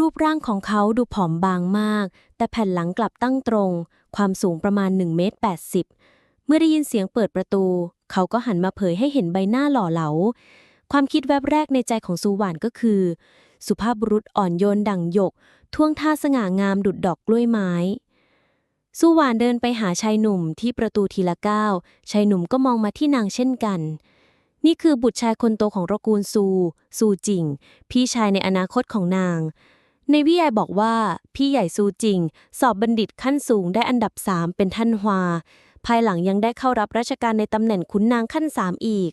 รูปร่างของเขาดูผอมบางมาก แต่แผ่นหลังกลับตั้งตรง ความสูงประมาณ1เมตร80 เมื่อได้ยินเสียงเปิดประตู เขาก็หันมาเผยให้เห็นใบหน้าหล่อเหลา ความคิดแวบแรกในใจของซูหวานก็คือ สุภาพบุรุษอ่อนโยนดั่งหยก ท่วงท่าสง่างามดุดดอกกล้วยไม้สุหวานเดินไปหาชายหนุ่มที่ประตูทีละก้าวชายหนุ่มก็มองมาที่นางเช่นกัน นี่คือบุตรชายคนโตของตระกูลซู ซูจิง พี่ชายในอนาคตของนาง ในวิยายบอกว่า พี่ใหญ่ซูจิง สอบบัณฑิตขั้นสูงได้อันดับสามเป็นท่านฮวา ภายหลังยังได้เข้ารับราชการในตำแหน่งขุนนางขั้นสามอีก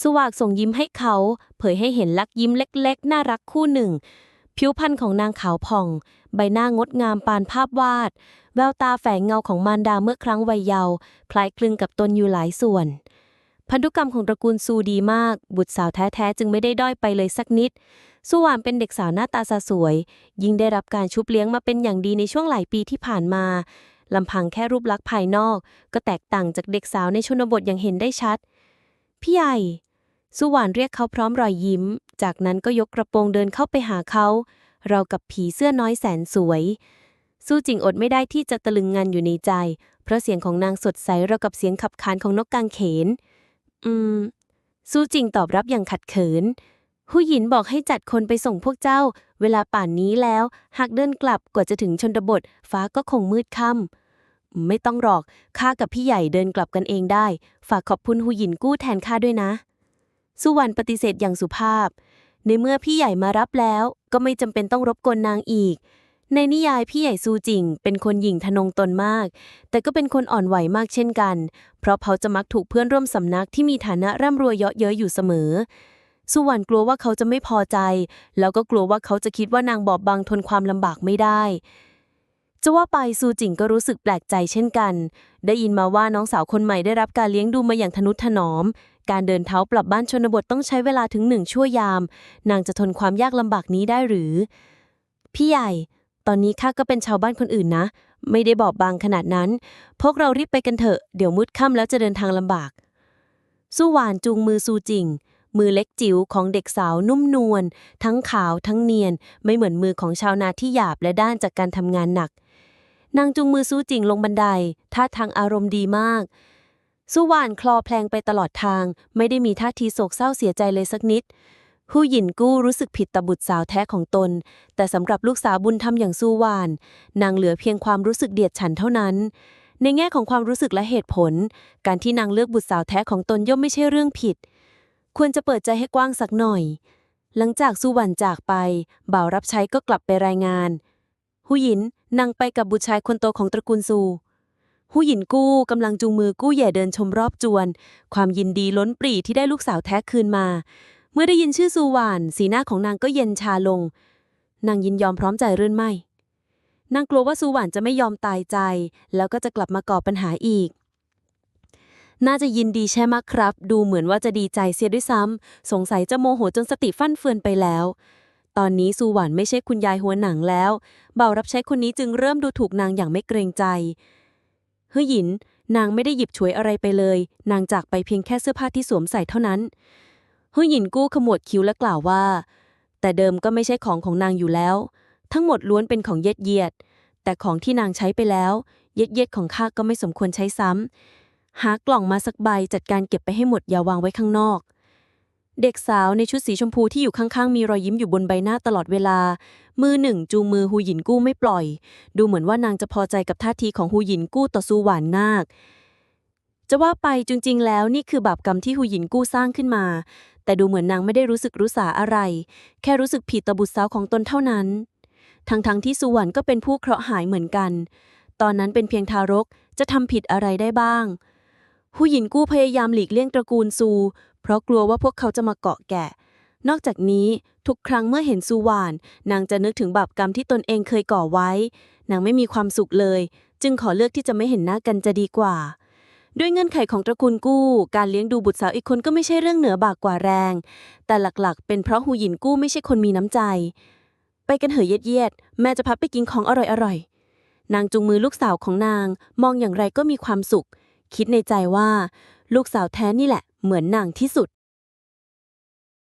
สวากส่งยิ้มให้เขา เผยให้เห็นลักยิ้มเล็กๆ น่ารักคู่หนึ่ง ผิวพรรณของนางขาวผ่อง ใบหน้างดงามปานภาพวาด แววตาแฝงเงาของมารดาเมื่อครั้งวัยเยาว์คล้ายคลึงกับตนอยู่หลายส่วน พันธุกรรมของตระกูลซูดีมาก บุตรสาวแท้ๆ จึงไม่ได้ด้อยไปเลยสักนิดสุวรรณเป็นเด็กสาวหน้าตาสะสวย ยิ่งได้รับการชุบเลี้ยงมาเป็นอย่างดีในช่วงหลายปีที่ผ่านมาลำพังแค่รูปลักษณ์ภายนอก ก็แตกต่างจากเด็กสาวในชนบทอย่างเห็นได้ชัด พี่ใหญ่สุวรรณเรียกเขาพร้อมรอยยิ้ม จากนั้นก็ยกกระโปรงเดินเข้าไปหาเขา เรากับผีเสื้อน้อยแสนสวยสู้จิงอดไม่ได้ที่จะตะลึงงันอยู่ในใจ เพราะเสียงของนางสดใสเรากับเสียงขับขานของนกกางเขน อืมสู้จริงตอบรับอย่างขัดเขิน ผู้หญินบอกให้จัดคนไปส่งพวกเจ้า เวลาป่านนี้แล้ว หากเดินกลับกว่าจะถึงชนบท ฟ้าก็คงมืดค่ำไม่ต้องหรอก ข้ากับพี่ใหญ่เดินกลับกันเองได้ ฝากขอบคุณหูหยินกู้แทนข้าด้วยนะ สุวรรณปฏิเสธอย่างสุภาพ ในเมื่อพี่ใหญ่มารับแล้ว ก็ไม่จำเป็นต้องรบกวนนางอีก ในนิยายพี่ใหญ่ซูจิงเป็นคนหยิ่งทนงตนมาก แต่ก็เป็นคนอ่อนไหวมากเช่นกัน เพราะเขาจะมักถูกเพื่อนร่วมสำนักที่มีฐานะร่ำรวยเยาะเย้ยอยู่เสมอ สุวรรณกลัวว่าเขาจะไม่พอใจ แล้วก็กลัวว่าเขาจะคิดว่านางบอบบางทนความลำบากไม่ได้ จะว่าไปซูจิงก็รู้สึกแปลกใจเช่นกัน ได้ยินมาว่าน้องสาวคนใหม่ได้รับการเลี้ยงดูมาอย่างทนุถนอม การเดินเท้ากลับบ้านชนบทต้องใช้เวลาถึงหนึ่งชั่วยาม นางจะทนความยากลำบากนี้ได้หรือ พี่ใหญ่ ตอนนี้ข้าก็เป็นชาวบ้านคนอื่นนะ ไม่ได้บอบบางขนาดนั้น พวกเรารีบไปกันเถอะ เดี๋ยวมืดค่ำแล้วจะเดินทางลำบาก สู้หวานจูงมือซูจิง มือเล็กจิ๋วของเด็กสาวนุ่มนวลทั้งขาวทั้งเนียน ไม่เหมือนมือของชาวนาที่หยาบและด้านจากการทำงานหนัก นางจูงมือสู้จิงลงบันไดท่าทางอารมณ์ดีมากสู้หวานคลอแพลงไปตลอดทาง ไม่ได้มีท่าทีโศกเศร้าเสียใจเลยสักนิด ผู้หญินกู้รู้สึกผิดต่อบุตรสาวแท้ของตน แต่สำหรับลูกสาวบุญธรรมอย่างสู้วาน นางเหลือเพียงความรู้สึกเดียดฉันเท่านั้น ในแง่ของความรู้สึกและเหตุผล การที่นางเลือกบุตรสาวแท้ของตนย่อมไม่ใช่เรื่องผิด ควรจะเปิดใจให้กว้างสักหน่อย หลังจากสู้วันจากไป บ่าวรับใช้ก็กลับไปรายงานหูหยินนางไปกับบุตรชายคนโตของตระกูลซูหูหยินกู้กำลังจูงมือกู้แย่เดินชมรอบจวน ความยินดีล้นปรีที่ได้ลูกสาวแท้คืนมา เมื่อได้ยินชื่อซูหวานสีหน้าของนางก็เย็นชาลง นางยินยอมพร้อมใจเรื่นไม่ นางกลัวว่าซูหวานจะไม่ยอมตายใจ แล้วก็จะกลับมาก่อปัญหาอีก น่าจะยินดีใช่ไหมครับ ดูเหมือนว่าจะดีใจเสียด้วยซ้ำสงสัยจะโมโหจนสติฟั่นเฟือนไปแล้วตอนนี้ซูหวานไม่ใช่คุณยายหัวหนังแล้ว เบ่ารับใช้คนนี้จึงเริ่มดูถูกนางอย่างไม่เกรงใจ เฮ้ยหยิน นางไม่ได้หยิบฉวยอะไรไปเลย นางจากไปเพียงแค่เสื้อผ้าที่สวมใส่เท่านั้น เฮ้ยหยินกู้ขมวดคิ้วและกล่าวว่า แต่เดิมก็ไม่ใช่ของของนางอยู่แล้ว ทั้งหมดล้วนเป็นของเย็ดเยียด แต่ของที่นางใช้ไปแล้ว เย็ดเย็ดของข้าก็ไม่สมควรใช้ซ้ำหากล่องมาสักใบจัดการเก็บไปให้หมดอย่าวางไว้ข้างนอก เด็กสาวในชุดสีชมพูที่อยู่ข้างๆ มีรอยยิ้มอยู่บนใบหน้าตลอดเวลา มือหนึ่งจูงมือฮูหยินกู้ไม่ปล่อย ดูเหมือนว่านางจะพอใจกับท่าทีของฮูหยินกู้ต่อซูหวานมากจะว่าไปจริงๆ แล้วนี่คือบาปกรรมที่ฮูหยินกู้สร้างขึ้นมา แต่ดูเหมือนนางไม่ได้รู้สึกรู้สาอะไร แค่รู้สึกผิดต่อบุตรสาวของตนเท่านั้น ทั้งๆที่สุวรรณก็เป็นผู้เคราะห์หายเหมือนกัน ตอนนั้นเป็นเพียงทารกจะทำผิดอะไรได้บ้าง ผู้หญินกู้พยายามหลีกเลี่ยงตระกูลซู เพราะกลัวว่าพวกเขาจะมาเกาะแกะ นอกจากนี้ทุกครั้งเมื่อเห็นซูหวานนางจะนึกถึงบาปกรรมที่ตนเองเคยก่อไว้ นางไม่มีความสุขเลย จึงขอเลือกที่จะไม่เห็นหน้ากันจะดีกว่า ด้วยเงื่อนไขของตระกูลกู้ การเลี้ยงดูบุตรสาวอีกคนก็ไม่ใช่เรื่องเหนือบากกว่าแรง แต่หลักๆ เป็นเพราะหูหยินกู้ไม่ใช่คนมีน้ำใจ ไปกันเหอะเย็ดเย็ดๆแม่จะพับไปกินของอร่อยๆนางจุงมือลูกสาวของนาง มองอย่างไรก็มีความสุข คิดในใจว่า ลูกสาวแท้นี่แหละ เหมือนนางที่สุด